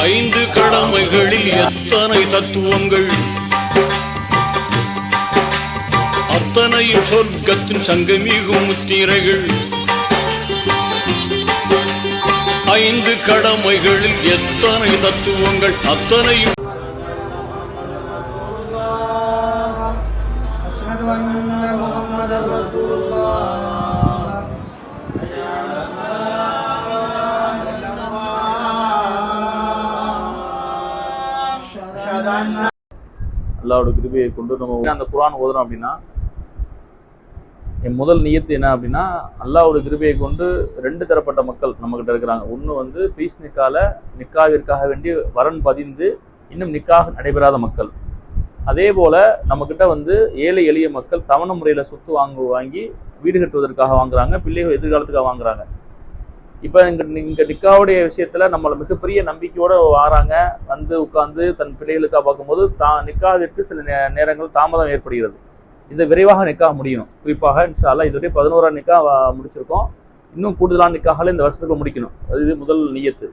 ஐந்து கடமைகளில் எத்தனை தத்துவங்கள்? அத்தனை சொர்க்கத்தின் சங்கமிகும் முத்திரைகள். ஐந்து கடமைகளில் எத்தனை தத்துவங்கள்? அத்தனையும் அல்லாவோட கிருபையை கொண்டு நம்ம அந்த குரான் ஓதுறோம் அப்படின்னா என் முதல் நியத்து என்ன அப்படின்னா அல்லாவோட கிருபையை கொண்டு ரெண்டு தரப்பட்ட மக்கள் நம்மகிட்ட இருக்கிறாங்க. ஒன்று வந்து பீஸ் நிக்கால நிக்காவிற்காக வேண்டி வரன் பதிந்து இன்னும் நிக்காக நடைபெறாத மக்கள். அதே போல நம்மக்கிட்ட வந்து ஏழை எளிய மக்கள் தவண முறையில் சொத்து வாங்கு வாங்கி வீடு கட்டுவதற்காக வாங்குறாங்க பிள்ளைகள் எதிர்காலத்துக்காக வாங்குறாங்க. இப்போ இங்கே இங்கே நிக்காவுடைய விஷயத்தில் நம்மளை மிகப்பெரிய நம்பிக்கையோடு வாராங்க வந்து உட்காந்து தன் பிள்ளைகளுக்காக பார்க்கும்போது தா நிக்காவிற்கு சில நே- நேரங்கள் தாமதம் ஏற்படுகிறது. இந்த விரைவாக நிக்கா முடியும். குறிப்பாக இன்ஷால்லா இதுவரை பதினோராம் நிக்கா முடிச்சிருக்கோம். இன்னும் கூடுதலான நிக்காகளை இந்த வருஷத்துக்கு முடிக்கணும். அது இது முதல் நியத்து.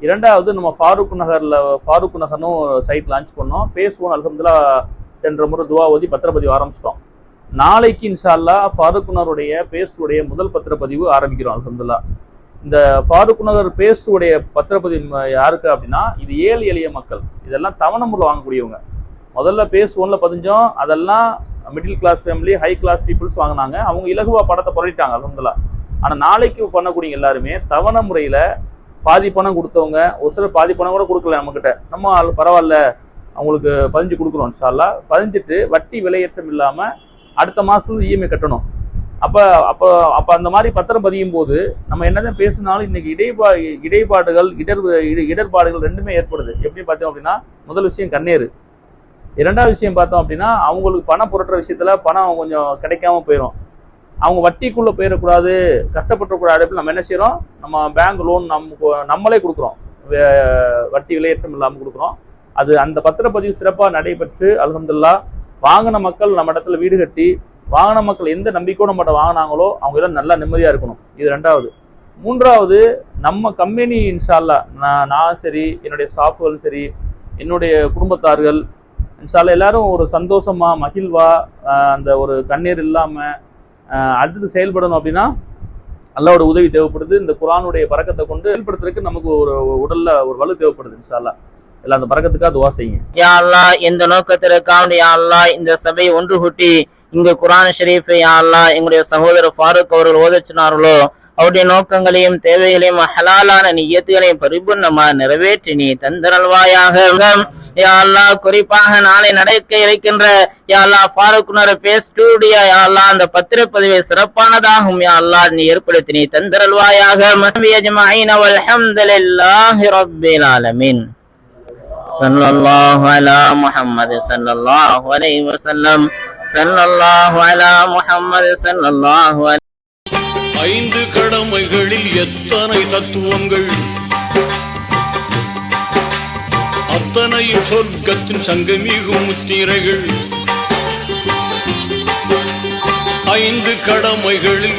இரண்டாவது நம்ம ஃபாரூக் நகரில் ஃபாரூக் நகர்னும் சைட் லான்ச் பண்ணோம். பேசுவோம் அல்ஹம்துல்லா சென்ற முறை துவா ஓதி பத்திரப்பதிவு ஆரம்பிச்சிட்டோம். நாளைக்கு இன்ஷால்லா ஃபாரூக் நகருடைய பேசுடைய முதல் பத்திரப்பதிவு ஆரம்பிக்கிறோம் அல்ஹம்துல்லா இந்த ஃபாரூக் நகர் பேஸ்டுடைய பத்திரப்பதிவு யாருக்கு அப்படின்னா இது ஏழு எளிய மக்கள். இதெல்லாம் தவணை முறையில் வாங்கக்கூடியவங்க. முதல்ல பேஸ் ஒன்ல பதிஞ்சோம் அதெல்லாம் middle class family high class peoples வாங்கினாங்க. அவங்க இலகுவா படத்தை புரட்டிட்டாங்க அலமதுல்லா ஆனால் நாளைக்கு பண்ணக்கூடிய எல்லாருமே தவணை முறையில் பாதி பணம் கொடுத்தவங்க ஒரு சிலர் பாதி பணம் கூட கொடுக்கல நம்மக்கிட்ட நம்ம பரவாயில்ல அவங்களுக்கு பதிஞ்சு கொடுக்குறோம் சார்லாம் பதிஞ்சிட்டு வட்டி விலையேற்றம் இல்லாமல் அடுத்த மாதத்துலேருந்து இஎம்ஐ கட்டணும். அப்போ அப்போ அப்போ அந்த மாதிரி பத்திரம் பதியும் போது நம்ம என்னதான் பேசினாலும் இன்னைக்கு இடைப்பா இடைப்பாடுகள் இடர் இட- இடர்பாடுகள் ரெண்டுமே ஏற்படுது. எப்படி பார்த்தோம் அப்படின்னா முதல் விஷயம் கண்ணீர் இரண்டாவது விஷயம் பார்த்தோம் அப்படின்னா அவங்களுக்கு பணம் புரட்டுற விஷயத்துல பணம் கொஞ்சம் கிடைக்காம போயிடும் அவங்க வட்டிக்குள்ளே போயிடக்கூடாது கஷ்டப்பட்டுக்கூடாது அப்படின்னு நம்ம என்ன செய்கிறோம் நம்ம பேங்க் லோன் நம்ம நம்மளே கொடுக்குறோம். வே- வட்டி விலையேற்றம் இல்லாமல் கொடுக்குறோம். அது அந்த பத்திரப்பதிவு சிறப்பாக நடைபெற்று அலகம்துல்லா வாங்கின மக்கள் நம்ம இடத்துல வீடு கட்டி வாங்கின மக்கள் எந்த நம்பிக்கையோட நம்மகிட்ட வாங்கினாங்களோ அவங்க எல்லாம் நல்லா நிம்மதியாக இருக்கணும். இது ரெண்டாவது. மூன்றாவது நம்ம கம்பெனி இன்ஷால்லா நான் நான் சரி என்னுடைய ஸ்டாஃப்களும் சரி என்னுடைய குடும்பத்தார்கள் இன்ஷால்லா எல்லாரும் ஒரு சந்தோஷமாக மகிழ்வா அந்த ஒரு கண்ணீர் இல்லாமல் அடுத்து செயல்படணும் அப்படின்னா அல்லாவோட உதவி தேவைப்படுது. இந்த குரானுடைய பறக்கத்தை கொண்டு செயல்படுத்துறதுக்கு நமக்கு ஒரு உடல்ல ஒரு வலு தேவைப்படுது இன்ஷால்லா எல்லாம் அந்த பறக்கத்துக்காக துவா செய்யுங்க. யா அல்லாஹ் எந்த நோக்கத்திற்காக யா இந்த சபை ஒன்று கூட்டி இங்கு குர்ஆன் ஷரீஃபை யா அல்லாஹ் எங்களுடைய சகோதரர் ஃபாரூக் அவர்கள் ஓதச் சொன்னார்களோ அவருடைய நோக்கங்களையும் தேவைகளையும் ஹலாலான நியத்துகளையும் பரிபூர்ணமா நிறைவேற்றி நீ தந்தரல்வாயாக யா அல்லாஹ் குறிப்பாக நாளை நடக்க இருக்கின்ற யா அல்லாஹ் ஃபாரூக் பேஸ்டூடிய யா அல்லாஹ் அந்த பத்திரப்பதிவை சிறப்பானதாகும் யா அல்லாஹ் நீ ஏற்படுத்தி நீ தந்தரல்வாயாக அஜ்மஈன வல்ஹம்துலில்லாஹி ரப்பில் ஆலமீன் صلى الله على محمد صلى الله عليه وسلم صلى الله على محمد صلى الله عليه ஐந்து கடமைகளில் எத்தனை தத்துவங்கள் அத்தனையும் சொர்க்கத்தின் சங்கமிகும் முத்திரைகள் ஐந்து கடமைகளில்